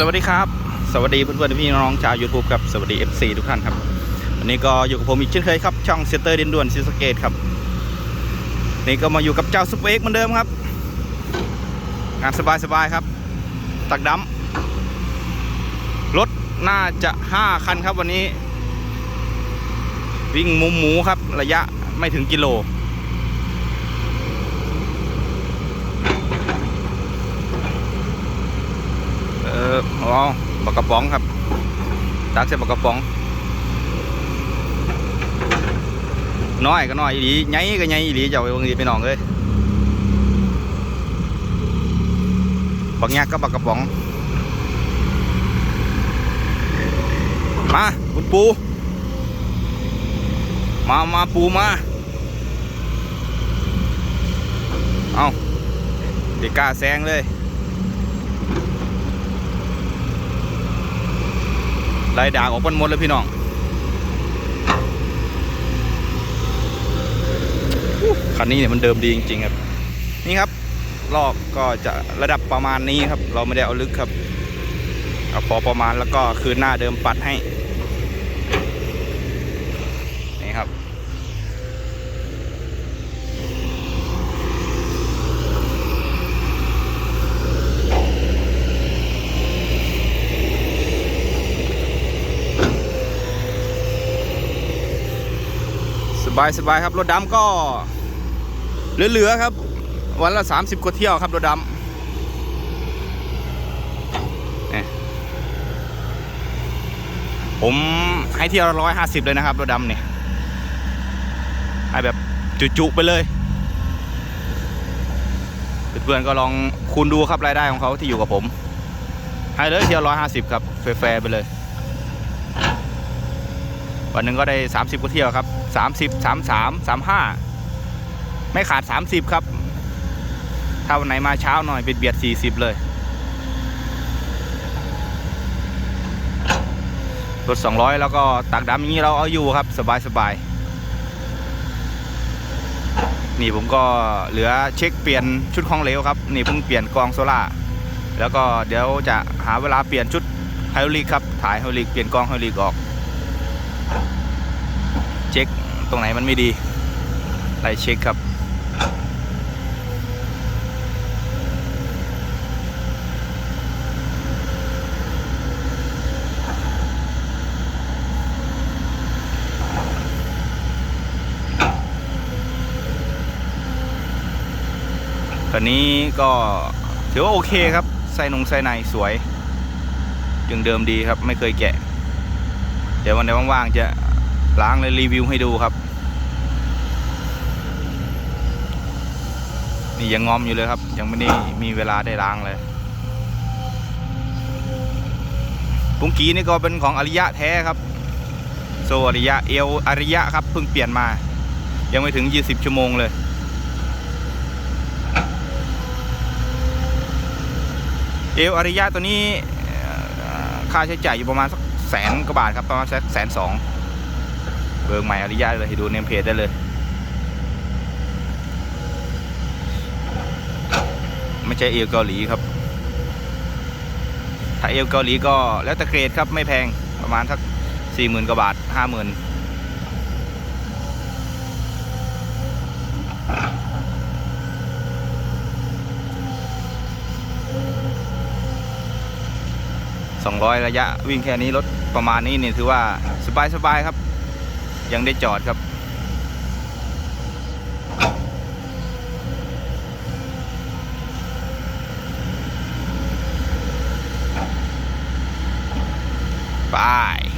สวัสดีครับ สวัสดีเพื่อนๆพี่น้องชาว YouTube ครับ สวัสดี FC ทุกท่านครับ วันนี้ก็อยู่กับผมอีกเช่นเคยครับ ช่องเซนเตอร์ดินด่วนซีสเกตครับ นี่ก็มาอยู่กับเจ้าสเปกเหมือนเดิมครับ งานสบายๆครับ ตักดำรถน่าจะ 5 คันครับวันนี้ วิ่งมุมหมูครับ ระยะไม่ถึงกิโล เอออ๋อบักกระป๋องครับตักใส่บักกระป๋อง น้อยก็น้อยอีหลีใหญ่ก็ใหญ่อีหลีเจ้าไปงดีไปน้องเอ้ยบักยักก็บักกระป๋อง มาคุณปู มามาปูมา เอาเด็กกล้าแซงเลย ไล่ด่างออกกันหมดเลยพี่น้องคันนี้เนี่ยมันเดิมดีจริงๆครับ นี่ครับลอกก็จะระดับประมาณนี้ครับ เราไม่ได้เอาลึกครับเอาพอประมาณแล้วก็คืนหน้าเดิมปัดให้ บายสบายครับ รถดำก็ เหลือๆครับ วันละ 30 กว่าเที่ยวครับ รถดำผมให้เที่ยวร้อยห้าสิบเลยนะครับรถดำเนี่ยให้แบบจุๆไปเลย เพื่อนๆก็ลองคูณดูครับรายได้ของเขาที่อยู่กับผม ให้เลยเที่ยวร้อยห้าสิบครับแฟร์ๆไปเลย วันหนึ่งก็ได้ 30กว่าเที่ยวครับ 30 33 35 ไม่ขาด 30 ครับ ถ้าวันไหนมาเช้าหน่อยเบียดเบียด 40 เลย รถ 200 แล้วก็ตักดำอย่างนี้เราเอาอยู่ครับ สบายสบายนี่ผมก็เหลือเช็คเปลี่ยนชุดของเหลวครับ นี่เพิ่งเปลี่ยนกองโซล่าแล้วก็เดี๋ยวจะหาเวลาเปลี่ยนชุดไฮดรอลิกครับถ่ายไฮดรอลิกเปลี่ยนกองไฮดรอลิกออก เช็คตรงไหนมันไม่ดีไล่เช็คครับ ตอนนี้ก็ถือว่าโอเคครับใส่นงใส่ในสวยยังเดิมดีครับไม่เคยแกะ ดี๋ยววันไหนว่างๆจะล้างเลยรีวิวให้ดูครับ นี่ยังงอมอยู่เลยครับ ยังไม่ได้มีเวลาได้ล้างเลยปุงกีนี่ก็เป็นของอริยะแท้ครับ โซอริยะเอลอริยะครับเพิ่งเปลี่ยนมา ยังไม่ถึง 20 ชั่วโมงเลยเอลอริยะตัวนี้ค่าใช้จ่ายอยู่ประมาณสัก แสนกว่าบาทครับประมาณแสนสองเบิร์ใหม่อริยะเลยให้ดูเนมเพจได้เลย ไม่ใช่เอลเกาหลีครับ ถ้าเอลเกาหลีก็แล้วแต่เกรดครับไม่แพงประมาณสักสี่หมื่นกว่าบาทห้าหมื่น สองร้อยระยะวิ่งแค่นี้รถประมาณนี้นี่ถือว่าสบายสบายครับ ยังได้จอดครับไปนี่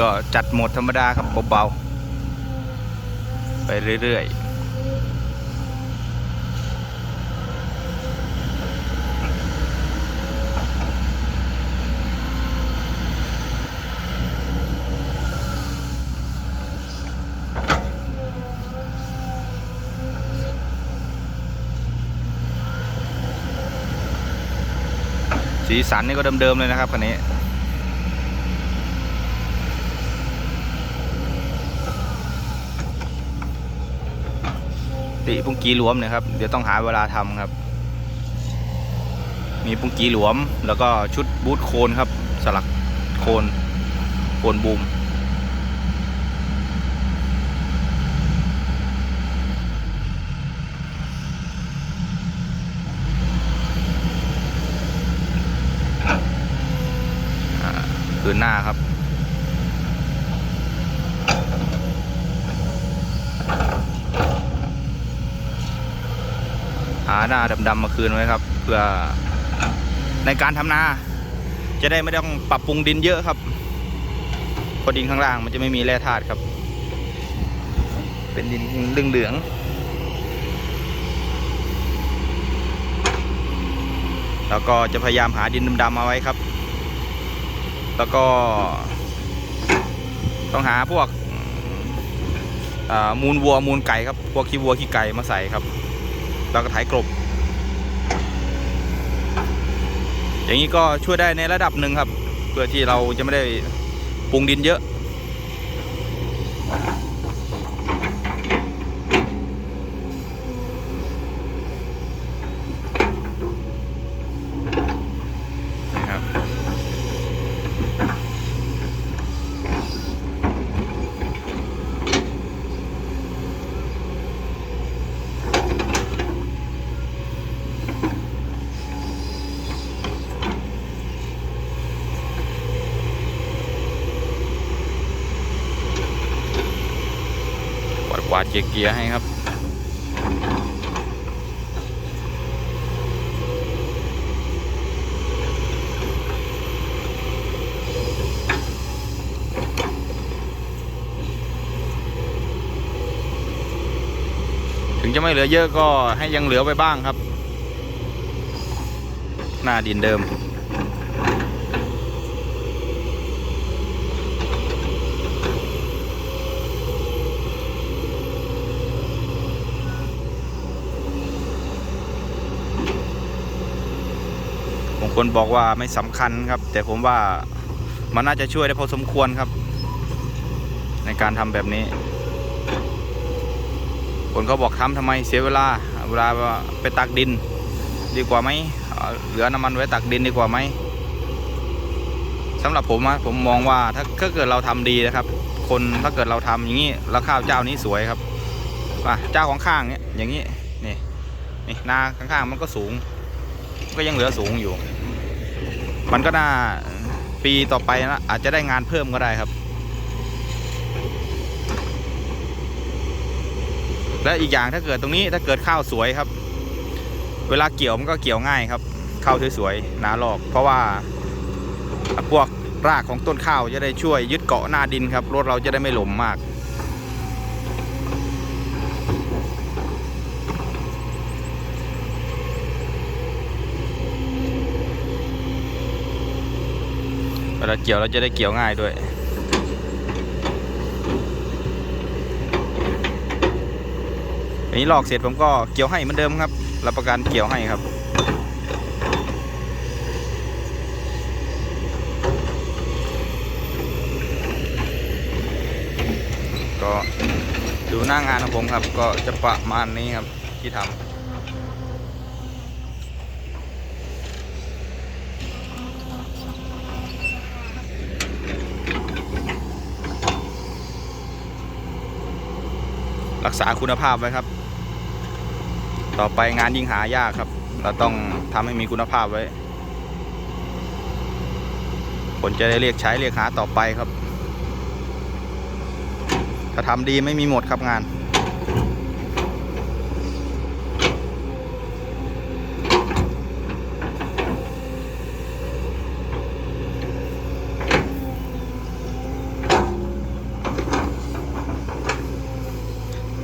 ก็จัดหมดธรรมดาครับเบาๆ ไปเรื่อยๆสีสันนี่ก็เดิมๆเลยนะครับคันนี้ ติปุ้งกีหลวมเนี่ยครับ เดี๋ยวต้องหาเวลาทำครับ มีปุ้งกีหลวม แล้วก็ชุดบูทโคนครับ สลักโคนโคนบูมอ่าคืนหน้าครับ หาหน้าดำๆมาคืนไว้ครับ เพื่อในการทำนา จะได้ไม่ต้องปรับปรุงดินเยอะครับเพอดินข้างล่างมันจะไม่มีแร่ธาตุครับ เป็นดินเหลืองๆแล้วก็จะพยายามหาดินดำๆมาไว้ครับ แล้วก็ ต้องหาพวกมูลวัวมูลไก่ครับ พวกขี้วัวขี้ไก่มาใส่ครับ แล้วก็ถ่ายกลบ อย่างนี้ก็ช่วยได้ในระดับหนึ่งครับ เพื่อที่เราจะไม่ได้ปรุงดินเยอะ วาดเกียร์เกียร์ให้ครับ ถึงจะไม่เหลือเยอะก็ให้ยังเหลือไว้บ้างครับ หน้าดินเดิมางคนบอกว่าไม่สำคัญครับ แต่ผมว่ามันน่าจะช่วยได้พอสมควรครับ ในการทำแบบนี้ คนเขาบอกทำทำไมเสียเวลาเวลาไปตักดิน ดีกว่าไหมเหลือน้ำมันไว้ตักดินดีกว่าไหมสำหรับผมอะผมมองว่าถ้าถ้าเกิดเราทำดีนะครับ คนถ้าเกิดเราทำอย่างนี้แล้วข้าวเจ้านี้สวยครับอะเจ้าของข้างเนี้ยอย่างนี้นี่นี่นาข้างๆมันก็สูง ก็ยังเหลือสูงอยู่ มันก็น่าปีต่อไปนะอาจจะได้งานเพิ่มก็ได้ครับ และอีกอย่างถ้าเกิดตรงนี้ถ้าเกิดข้าวสวยครับ เวลาเกี่ยวมันก็เกี่ยวง่ายครับข้าวสวยๆหนาหลอก เพราะว่าพวกรากของต้นข้าวจะได้ช่วยยึดเกาะหน้าดินครับรถเราจะได้ไม่หล่มมาก ลาเกี่ยวเราจะได้เกี่ยวง่ายด้วย อันนี้ลอกเสร็จผมก็เกี่ยวให้เหมือนเดิมครับ รับประกันเกี่ยวให้ครับก็ดูหน้างานของผมครับ ก็จะประมาณนี้ครับที่ทำ รักษาคุณภาพไว้ครับ ต่อไปงานยิ่งหายากครับ เราต้องทำให้มีคุณภาพไว้ คนจะได้เรียกใช้เรียกหาต่อไปครับ ถ้าทำดีไม่มีหมดครับงาน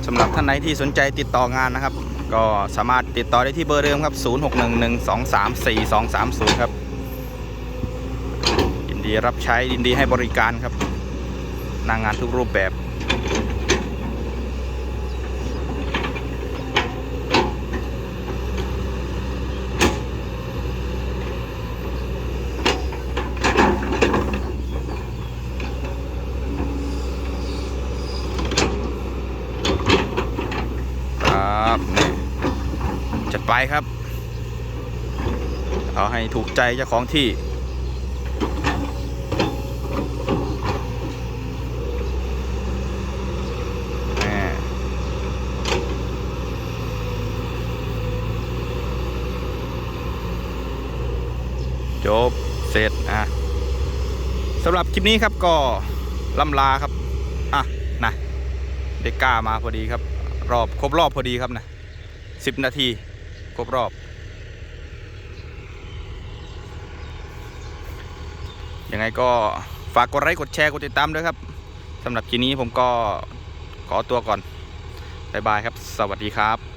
สำหรับท่านไหนที่สนใจติดต่องานนะครับ ก็สามารถติดต่อได้ที่เบอร์เดิมครับ 0611234230 ครับยินดีรับใช้ยินดีให้บริการครับนางงานทุกรูปแบบ จัด ไปครับ เอาให้ถูกใจเจ้าของที่แหม่จบ เสร็จ อะสำหรับคลิปนี้ครับก็ล่ำลาครับ อะ นะ เด็กก้ามาพอดีครับ รอบครบรอบพอดีครับนะสิบนาที ครบรอบ ยังไงก็ฝากกดไลค์กดแชร์กดติดตามด้วยครับสำหรับทีนี้ผมก็ขอตัวก่อน บ๊ายบายครับ สวัสดีครับ